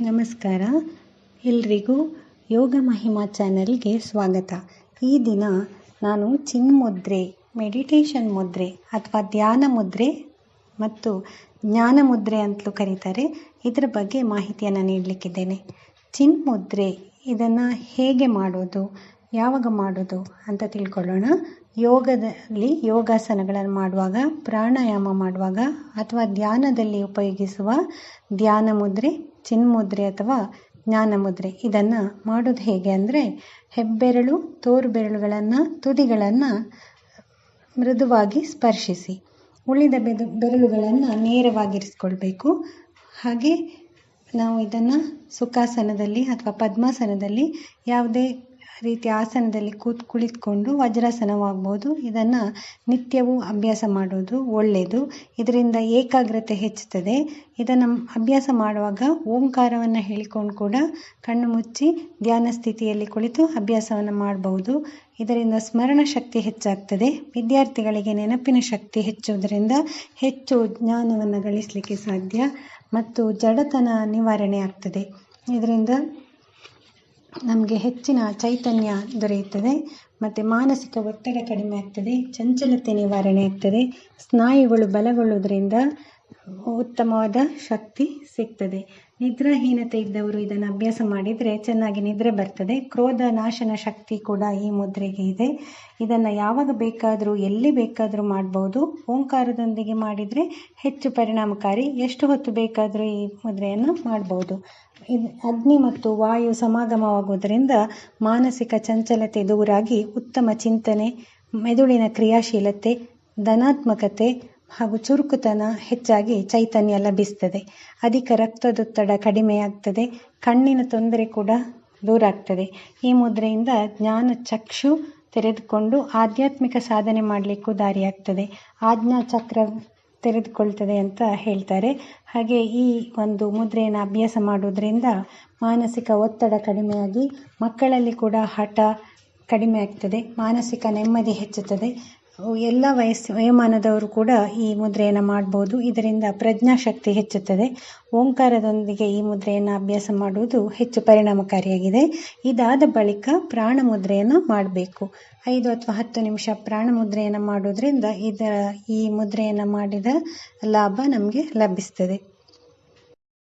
ನಮಸ್ಕಾರ. ಎಲ್ರಿಗೂ ಯೋಗ ಮಹಿಮಾ ಚಾನೆಲ್ಗೆ ಸ್ವಾಗತ. ಈ ದಿನ ನಾನು ಚಿನ್ ಮುದ್ರೆ, ಮೆಡಿಟೇಷನ್ ಮುದ್ರೆ ಅಥವಾ ಧ್ಯಾನ ಮುದ್ರೆ ಮತ್ತು ಜ್ಞಾನ ಮುದ್ರೆ ಅಂತಲೂ ಕರೀತಾರೆ. ಇದರ ಬಗ್ಗೆ ಮಾಹಿತಿಯನ್ನು ನೀಡಲಿಕ್ಕಿದ್ದೇನೆ. ಚಿನ್ಮುದ್ರೆ ಇದನ್ನು ಹೇಗೆ ಮಾಡೋದು, ಯಾವಾಗ ಮಾಡೋದು ಅಂತ ತಿಳ್ಕೊಳ್ಳೋಣ. ಯೋಗದಲ್ಲಿ ಯೋಗಾಸನಗಳನ್ನು ಮಾಡುವಾಗ, ಪ್ರಾಣಾಯಾಮ ಮಾಡುವಾಗ ಅಥವಾ ಧ್ಯಾನದಲ್ಲಿ ಉಪಯೋಗಿಸುವ ಧ್ಯಾನ ಮುದ್ರೆ ಚಿನ್ಮುದ್ರೆ ಅಥವಾ ಜ್ಞಾನ ಮುದ್ರೆ ಇದನ್ನು ಮಾಡೋದು ಹೇಗೆ ಅಂದರೆ, ಹೆಬ್ಬೆರಳು ತೋರು ಬೆರಳುಗಳನ್ನು ತುದಿಗಳನ್ನು ಮೃದುವಾಗಿ ಸ್ಪರ್ಶಿಸಿ. ಉಳಿದ ಬೆದು, ಬೆರಳುಗಳನ್ನು ನೇರವಾಗಿರಿಸ್ಕೊಳ್ಬೇಕು. ಹಾಗೆ ನಾವು ಇದನ್ನು ಸುಖಾಸನದಲ್ಲಿ ಅಥವಾ ಪದ್ಮಾಸನದಲ್ಲಿ ಯಾವುದೇ ರೀತಿಯ ಆಸನದಲ್ಲಿ ಕೂತ್ ಕುಳಿತುಕೊಂಡು ವಜ್ರಾಸನವಾಗ್ಬೋದು. ಇದನ್ನು ನಿತ್ಯವೂ ಅಭ್ಯಾಸ ಮಾಡೋದು ಒಳ್ಳೆಯದು ಇದರಿಂದ ಏಕಾಗ್ರತೆ ಹೆಚ್ಚುತ್ತದೆ. ಇದನ್ನು ಅಭ್ಯಾಸ ಮಾಡುವಾಗ ಓಂಕಾರವನ್ನು ಹೇಳಿಕೊಂಡು ಕೂಡ ಕಣ್ಣು ಮುಚ್ಚಿ ಧ್ಯಾನ ಸ್ಥಿತಿಯಲ್ಲಿ ಕುಳಿತು ಅಭ್ಯಾಸವನ್ನು ಮಾಡಬಹುದು ಇದರಿಂದ ಸ್ಮರಣ ಶಕ್ತಿ ಹೆಚ್ಚಾಗ್ತದೆ. ವಿದ್ಯಾರ್ಥಿಗಳಿಗೆ ನೆನಪಿನ ಶಕ್ತಿ ಹೆಚ್ಚುವುದರಿಂದ ಹೆಚ್ಚು ಜ್ಞಾನವನ್ನು ಗಳಿಸಲಿಕ್ಕೆ ಸಾಧ್ಯ ಮತ್ತು ಜಡತನ ನಿವಾರಣೆ ಆಗ್ತದೆ. ಇದರಿಂದ ನಮಗೆ ಹೆಚ್ಚಿನ ಚೈತನ್ಯ ದೊರೆಯುತ್ತದೆ, ಮತ್ತು ಮಾನಸಿಕ ಒತ್ತಡ ಕಡಿಮೆ ಆಗ್ತದೆ, ಚಂಚಲತೆ ನಿವಾರಣೆ ಆಗ್ತದೆ, ಸ್ನಾಯುಗಳು ಬಲಗೊಳ್ಳುವುದರಿಂದ ಉತ್ತಮವಾದ ಶಕ್ತಿ ಸಿಗ್ತದೆ. ನಿದ್ರಾಹೀನತೆ ಇದ್ದವರು ಇದನ್ನು ಅಭ್ಯಾಸ ಮಾಡಿದರೆ ಚೆನ್ನಾಗಿ ನಿದ್ರೆ ಬರ್ತದೆ. ಕ್ರೋಧ ನಾಶನ ಶಕ್ತಿ ಕೂಡ ಈ ಮುದ್ರೆಗೆ ಇದೆ. ಇದನ್ನು ಯಾವಾಗ ಬೇಕಾದರೂ, ಎಲ್ಲಿ ಬೇಕಾದರೂ ಮಾಡ್ಬೋದು. ಓಂಕಾರದೊಂದಿಗೆ ಮಾಡಿದರೆ ಹೆಚ್ಚು ಪರಿಣಾಮಕಾರಿ, ಎಷ್ಟು ಹೊತ್ತು ಬೇಕಾದರೂ ಈ ಮುದ್ರೆಯನ್ನು ಮಾಡ್ಬೋದು. ಇದು ಅಗ್ನಿ ಮತ್ತು ವಾಯು ಸಮಾಗಮವಾಗುವುದರಿಂದ ಮಾನಸಿಕ ಚಂಚಲತೆ ದೂರಾಗಿ ಉತ್ತಮ ಚಿಂತನೆ, ಮೆದುಳಿನ ಕ್ರಿಯಾಶೀಲತೆ, ಧನಾತ್ಮಕತೆ ಹಾಗೂ ಚುರುಕುತನ ಹೆಚ್ಚಾಗಿ ಚೈತನ್ಯ ಲಭಿಸ್ತದೆ. ಅಧಿಕ ರಕ್ತದೊತ್ತಡ ಕಡಿಮೆಯಾಗ್ತದೆ. ಕಣ್ಣಿನ ತೊಂದರೆ ಕೂಡ ದೂರ ಆಗ್ತದೆ ಈ ಮುದ್ರೆಯಿಂದ ಜ್ಞಾನ ಚಕ್ಷು ತೆರೆದುಕೊಂಡು ಆಧ್ಯಾತ್ಮಿಕ ಸಾಧನೆ ಮಾಡಲಿಕ್ಕೂ ದಾರಿಯಾಗ್ತದೆ. ಆಜ್ಞಾ ಚಕ್ರ ತೆರೆದುಕೊಳ್ತದೆ ಅಂತ ಹೇಳ್ತಾರೆ. ಹಾಗೆ ಈ ಒಂದು ಮುದ್ರೆಯನ್ನು ಅಭ್ಯಾಸ ಮಾಡುವುದರಿಂದ ಮಾನಸಿಕ ಒತ್ತಡ ಕಡಿಮೆಯಾಗಿ ಮಕ್ಕಳಲ್ಲಿ ಕೂಡ ಹಠ ಕಡಿಮೆ ಆಗ್ತದೆ ಮಾನಸಿಕ ನೆಮ್ಮದಿ ಹೆಚ್ಚುತ್ತದೆ. ಎಲ್ಲ ವಯಸ್ಸು ವಯೋಮಾನದವರು ಕೂಡ ಈ ಮುದ್ರೆಯನ್ನು ಮಾಡ್ಬೋದು. ಇದರಿಂದ ಪ್ರಜ್ಞಾಶಕ್ತಿ ಹೆಚ್ಚುತ್ತದೆ. ಓಂಕಾರದೊಂದಿಗೆ ಈ ಮುದ್ರೆಯನ್ನು ಅಭ್ಯಾಸ ಮಾಡುವುದು ಹೆಚ್ಚು ಪರಿಣಾಮಕಾರಿಯಾಗಿದೆ. ಇದಾದ ಬಳಿಕ ಪ್ರಾಣ ಮುದ್ರೆಯನ್ನು ಮಾಡಬೇಕು. ಐದು ಅಥವಾ ಹತ್ತು ನಿಮಿಷ ಪ್ರಾಣ ಮುದ್ರೆಯನ್ನು ಮಾಡೋದ್ರಿಂದ ಇದರ ಈ ಮುದ್ರೆಯನ್ನು ಮಾಡಿದ ಲಾಭ ನಮಗೆ ಲಭಿಸ್ತದೆ.